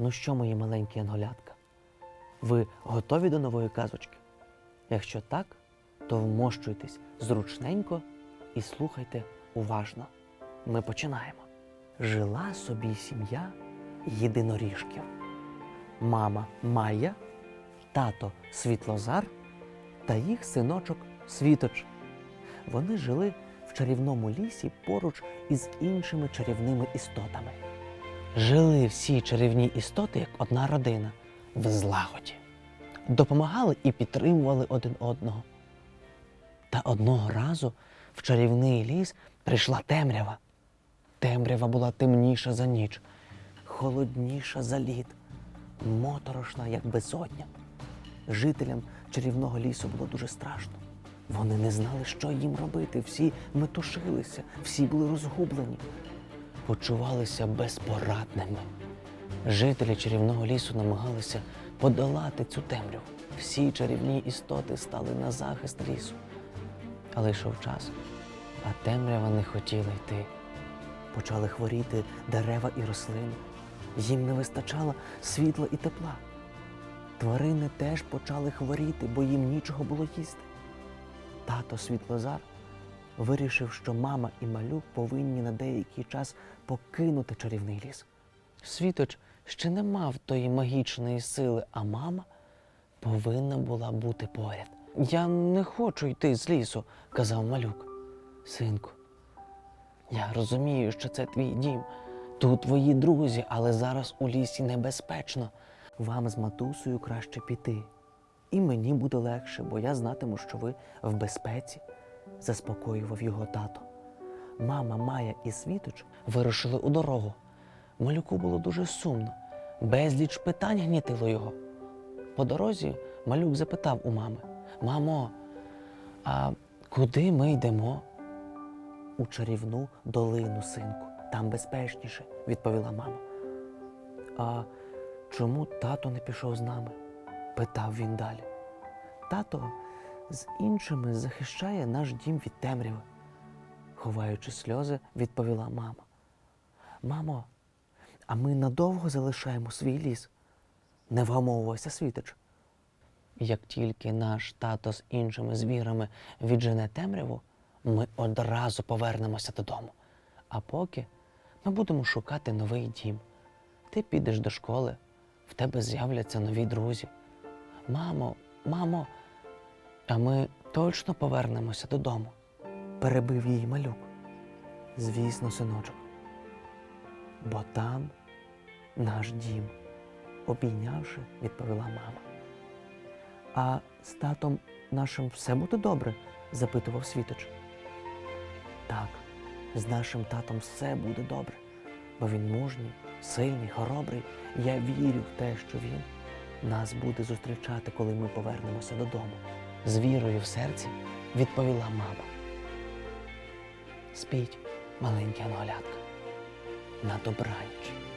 Ну що, мої маленькі анголятка, ви готові до нової казочки? Якщо так, то вмощуйтесь зручненько і слухайте уважно. Ми починаємо. Жила собі сім'я єдиноріжків. Мама Майя, тато Світлозар та їх синочок Світоч. Вони жили в чарівному лісі поруч із іншими чарівними істотами. Жили всі чарівні істоти як одна родина в злагоді. Допомагали і підтримували один одного. Та одного разу в чарівний ліс прийшла темрява. Темрява була темніша за ніч, холодніша за лід, моторошна, як безодня. Жителям чарівного лісу було дуже страшно. Вони не знали, що їм робити. Всі метушилися, всі були розгублені, почувалися безпорадними. Жителі чарівного лісу намагалися подолати цю темряву. Всі чарівні істоти стали на захист лісу. Але йшов час, а темрява не хотіла йти. Почали хворіти дерева і рослини. Їм не вистачало світла і тепла. Тварини теж почали хворіти, бо їм нічого було їсти. Тато Світлозар вирішив, що мама і малюк повинні на деякий час покинути чарівний ліс. Світоч ще не мав тої магічної сили, а мама повинна була бути поряд. Я не хочу йти з лісу, казав малюк. Синку, я розумію, що це твій дім. Тут твої друзі, але зараз у лісі небезпечно. Вам з матусею краще піти. І мені буде легше, бо я знатиму, що ви в безпеці, заспокоював його тато. Мама, Майя і Світоч вирушили у дорогу. Малюку було дуже сумно, безліч питань гнітило його. По дорозі малюк запитав у мами: Мамо, а куди ми йдемо? У чарівну долину, синку. Там безпечніше, відповіла мама. А чому тато не пішов з нами? питав він далі. Тато з іншими захищає наш дім від темряви. Ховаючи сльози, відповіла мама. Мамо, а ми надовго залишаємо свій ліс? Не вгамовувався світоч. Як тільки наш тато з іншими звірами віджене темряву, ми одразу повернемося додому. А поки ми будемо шукати новий дім. Ти підеш до школи, в тебе з'являться нові друзі. Мамо, мамо, а ми точно повернемося додому. Перебив її малюк. Звісно, синочок. Бо там наш дім, обійнявши, відповіла мама. А з татом нашим все буде добре? запитував Світоч. Так, з нашим татом все буде добре, бо він мужній, сильний, хоробрий. Я вірю в те, що він нас буде зустрічати, коли ми повернемося додому. З вірою в серці відповіла мама. Спіть, маленькі анголятка, на добраніч.